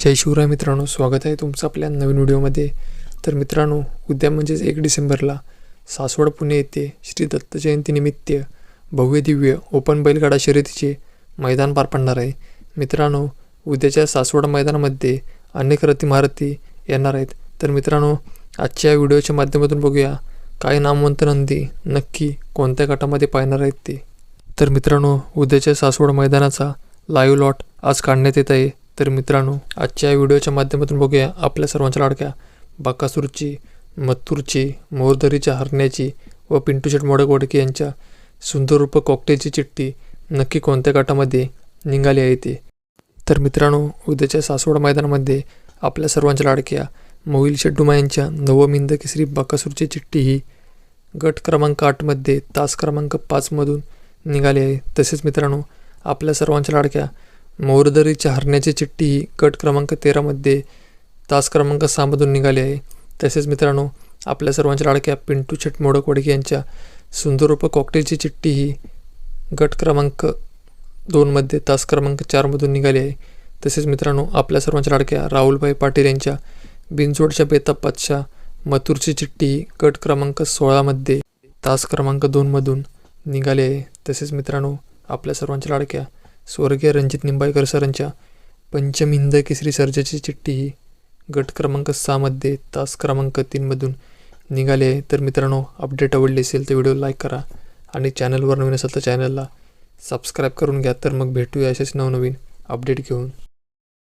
जय शिवराय मित्रांनो स्वागत आहे तुमचं आपल्या नवीन व्हिडिओमध्ये. तर मित्रांनो उद्या म्हणजेच एक डिसेंबरला सासवड पुणे येथे श्री दत्त जयंतीनिमित्त भव्य दिव्य ओपन बैलगाडा शर्यतीचे मैदान पार पडणार आहे. मित्रांनो उद्याच्या सासवड मैदानामध्ये अनेक रथीमहारथी येणार आहेत. तर मित्रांनो आजच्या व्हिडिओच्या माध्यमातून बघूया काही नामवंत नंदी नक्की कोणत्या गटामध्ये पाहणार आहेत ते. तर मित्रांनो उद्याच्या सासवड मैदानाचा लाईव्ह लॉट आज काढण्यात येत आहे. तर मित्रांनो आजच्या व्हिडिओच्या माध्यमातून बघूया आपल्या सर्वांच्या लाडक्या बाकासूरची मथूरची मोरधरीच्या हरण्याची व पिंटू शेट मोडक यांच्या सुंदर रूप कॉकटेलची चिठ्ठी नक्की कोणत्या गटामध्ये निघाली आहे ते. तर मित्रांनो उद्याच्या सासवड मैदानामध्ये आपल्या सर्वांच्या लाडक्या मोहिल शेड्डुमा यांच्या नवमिंद केसरी बाकासूरची चिठ्ठी ही गट क्रमांक आठमध्ये तास क्रमांक पाचमधून निघाली आहे. तसेच मित्रांनो आपल्या सर्वांच्या लाडक्या मोरदरीच्या हरण्याची चिठ्ठी ही गट क्रमांक तेरामध्ये तास क्रमांक सहामधून निघाली आहे. तसेच मित्रांनो आपल्या सर्वांच्या लाडक्या पिंटू छट मोडक वडके यांच्या सुंदररूप कॉकटेलची चिठ्ठी ही गट क्रमांक दोनमध्ये तास क्रमांक चारमधून निघाली आहे. तसेच मित्रांनो आपल्या सर्वांच्या लाडक्या राहुलभाई पाटील यांच्या बिनजोडच्या बेतापातच्या मथुरची चिठ्ठी ही गट क्रमांक सोळामध्ये तास क्रमांक दोनमधून निघाली आहे. तसेच मित्रांनो आपल्या सर्वांच्या लाडक्या स्वर्गीय रणजित निंबाळकर सरांच्या पंचमिंद केसरी सर्जाची चिठ्ठी ही. गट क्रमांक सहामध्ये तास क्रमांक तीनमधून निघाले आहे. तर मित्रांनो अपडेट आवडली असेल तर व्हिडिओ लाईक करा आणि चॅनलवर नवीन असेल तर चॅनलला सबस्क्राईब करून घ्या. तर मग भेटूया असेच नवनवीन अपडेट घेऊन.